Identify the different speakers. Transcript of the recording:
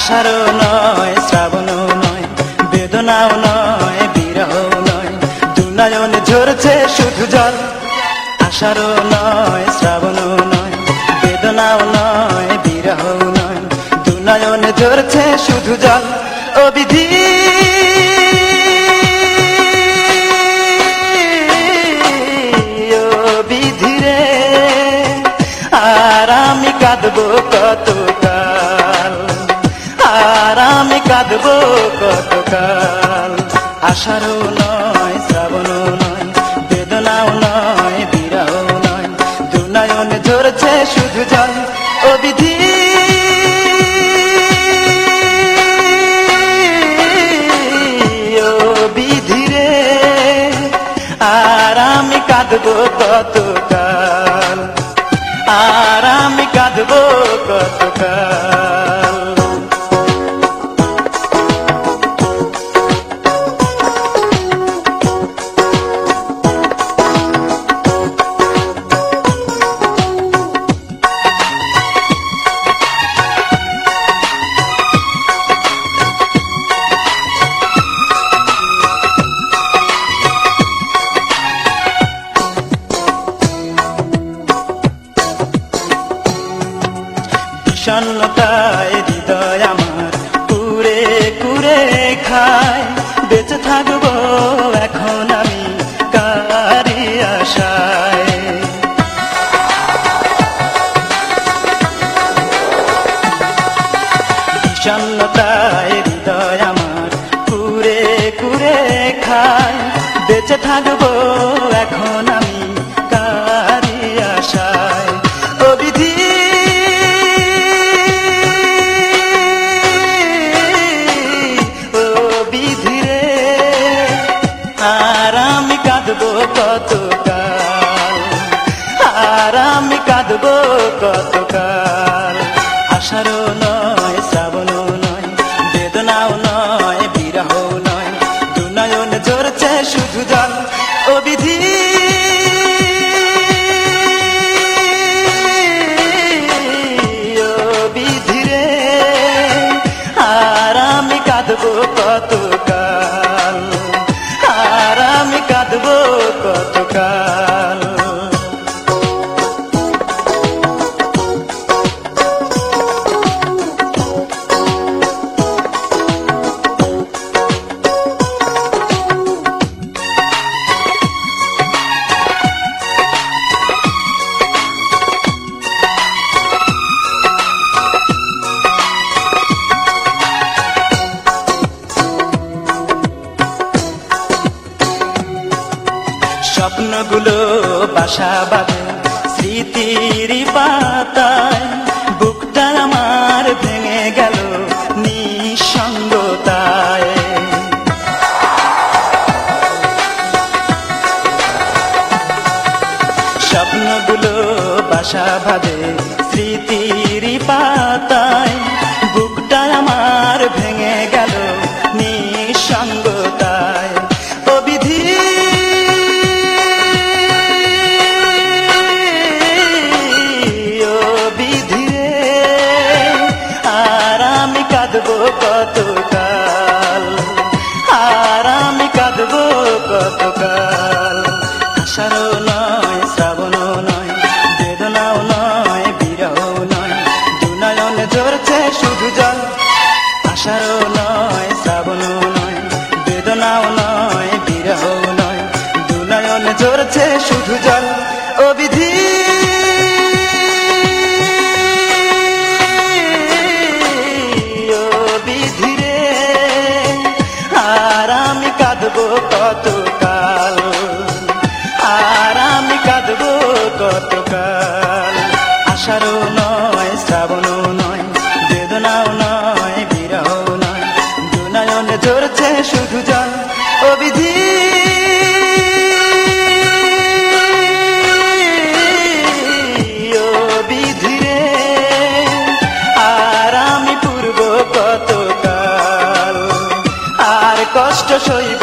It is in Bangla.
Speaker 1: আষাঢ় নয়, শ্রাবণও নয়, বেদনাও নয় বিরহ নয় দুনয়ন ঝরছে শুধু জল। আষাঢ় নয়, শ্রাবণও নয়, বেদনাও নয় বিরহ নয় দুনয়ন ঝরছে শুধু জল। ও বিধি আর আমি কাঁদবো আমি কাঁদবো কতকাল? আষাঢ়ও নয়, শ্রাবণও নয়, বেদনাও নয় বিরাও নয় দুনয়ন ঝরছে শুধু জল ও বিধি। বিধিরে আর আমি কাঁদবো কতকাল? আর আমি কাঁদবো কতকাল বিষণ্ণতায় হৃদয় আমার কুরে কুরে খায়। বেঁচে থাকব এখন আমি কারি আশায়। হৃদয় আমার কুরে কুরে খায়। বেঁচে থাকব এখন আমি আমি কাঁদব কতকাল? আশারও নয়, শ্রাবণও নয়, বেদনাও নয় বিরাহ নয়, দুনায়ন জোরছে শুধু জল। বাসা বাঁধে স্মৃতির পাতায় কাঁদবো কতকাল? আর আমি কাঁদবো কতকাল? আষাঢ়ও নয়, শ্রাবণও নয়, বেদনাও নয় বিরহ নয়, দুনয়ন ঝরছে শুধু জল। আষাঢ়ও নয়, শ্রাবণও নয়, বেদনাও নয় বিরহ নয়, দুনয়ন ঝরছে শুধু জল। আমি কাঁদবো কতকাল? আর আমি কাঁদবো কতকাল? আশারও নয় কষ্ট সইব